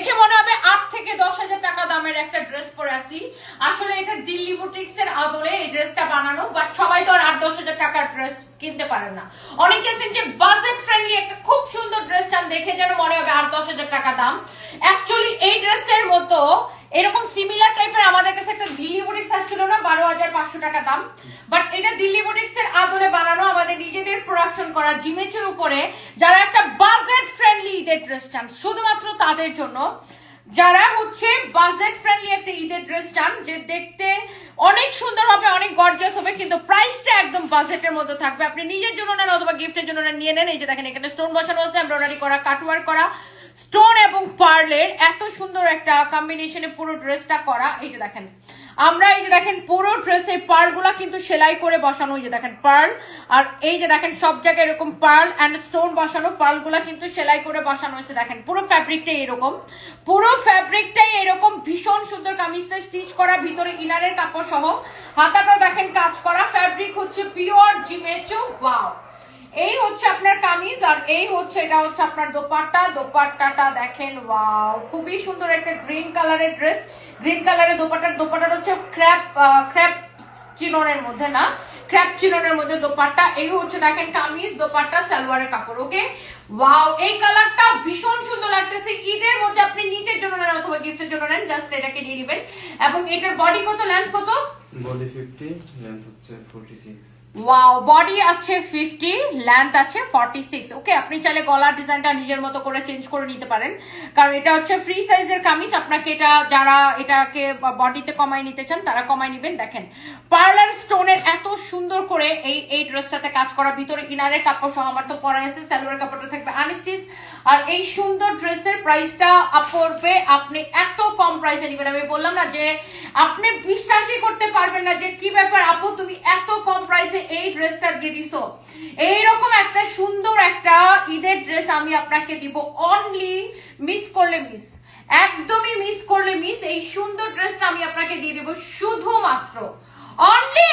দেখে মনে হবে আট থেকে দশ হাজার টাকা দামের একটা ড্রেস পরে আছি। আসলে এটা দিল্লি বুটিক্স এর আদলে এই ড্রেসটা বানানো বাট সবাই তো আর আট, দশ হাজার টাকার ড্রেস কিনতে পারে না। অনেকে আছেন যে বাজেট ফ্রেন্ডলি একটা খুব সুন্দর ড্রেস চান, দেখে যেন মনে হবে আট, দশ হাজার টাকা দাম। অ্যাকচুয়ালি এই ড্রেসের মতো এরকম সিমিলার টাইপের আমাদের কাছে একটা দিল্লি বুটিক্স আসছিল না, বারো হাজার পাঁচশো টাকা দাম। বাট এটা দিল্লি বুটিক্স এর আদলে বানানো, আমাদের নিজেদের প্রোডাকশন করা জিমেচের উপরে যারা একটা ড্রেস চান শুধুমাত্র তাদের জন্য। যারা হচ্ছে বাজেট ফ্রেন্ডলি একটা ঈদের ড্রেস চান যে দেখতে অনেক সুন্দর হবে, অনেক গর্জিয়াস হবে, কিন্তু প্রাইসটা একদম বাজেটের মধ্যে থাকবে। আপনি নিজের জন্য নেন অথবা গিফটের জন্য নেন, নিয়ে নেন। এই যে দেখেন, এখানে স্টোন বসানো আছে এমব্রয়ডারি করা কাটওয়ার্ক করা। স্টোন এবং পার্লের এত সুন্দর একটা কম্বিনেশনে পুরো ড্রেসটা করা। এই যে দেখেন আমরা এই যে দেখেন পুরো ড্রেসের পার্লগুলা কিন্তু সেলাই করে বসানো, এই যে দেখেন পার্ল, আর এই যে দেখেন সব জায়গায় এরকম পার্ল অ্যান্ড স্টোন বসানো, পার্লগুলা কিন্তু সেলাই করে বসানো হয়েছে, দেখেন পুরো ফ্যাব্রিকটাই এরকম। পুরো ফ্যাব্রিকটাই এরকম ভীষণ সুন্দর কামিজটা স্টিচ করা, ভিতরে ইনারের কাপড় সহ। হাতাটা দেখেন কাজ করা ফ্যাব্রিক হচ্ছে পিওর জিমেচো ওয়াও এই হচ্ছে আপনার কামিজ, আর এই হচ্ছে, এটা হচ্ছে আপনার দোপাট্টা, দোপাট্টাটা দেখেন ওয়াও খুবই সুন্দর একটা গ্রিন কালারের ড্রেস গ্রিন কালারের দোপাটার দোপাটার হচ্ছে ক্র্যাপ ক্র্যাপ চিননের মধ্যে না, ক্র্যাপ চিননের মধ্যে দোপাট্টা এই হচ্ছে দেখেন কামিজ দোপাট্টা সালোয়ারের কাপড় ওকে এই কালারটা ভীষণ সুন্দর লাগতেছে। ঈদের মধ্যে আপনি নিজের জন্য নেন অথবা গিফটের জন্য নেন জাস্ট এটাকে নিয়ে নেবেন এবং এটার বডি কত লেন্থ কত? বডি ফিফটি লেন্থ হচ্ছে ফোরটি সিক্স ওয়াও বডি আছে ফিফটি লেন্থ আছে ফর্টি সিক্স ওকে আপনি চাইলে গলার ডিজাইনটা নিজের মতো করে চেঞ্জ করে নিতে পারেন। কারণ এটা হচ্ছে ফ্রি সাইজের কামিজ। আপনাকে এটা যারা এটাকে বডিতে কমাই নিতে চান, তারা কমাই নিবেন। দেখেন পার্লার স্টোনের এত সুন্দর করে এই এই ড্রেসটাতে কাজ করা। ভিতরে ইনারের কাপড় সহ আমার তো পরা আছে, সালোয়ার কাপড়টা থাকবে আনস্টিচ আর এই সুন্দর ড্রেসের প্রাইসটা পড়বে আপনি এত কম প্রাইসে নিবেন। আমি বললাম না যে আপনি বিশ্বাসই করতে পারবেন না যে কি ব্যাপার আপু, তুমি এত কম প্রাইসে এই ড্রেসটা দিয়ে দিছো। এইরকম একটা সুন্দর একটা ঈদের ড্রেস আমি আপনাকে দিব অনলি মিস করলে মিস একদমই মিস করলে মিস এই সুন্দর ড্রেসটা আমি আপনাকে দিয়ে দিব শুধুমাত্র। অনলি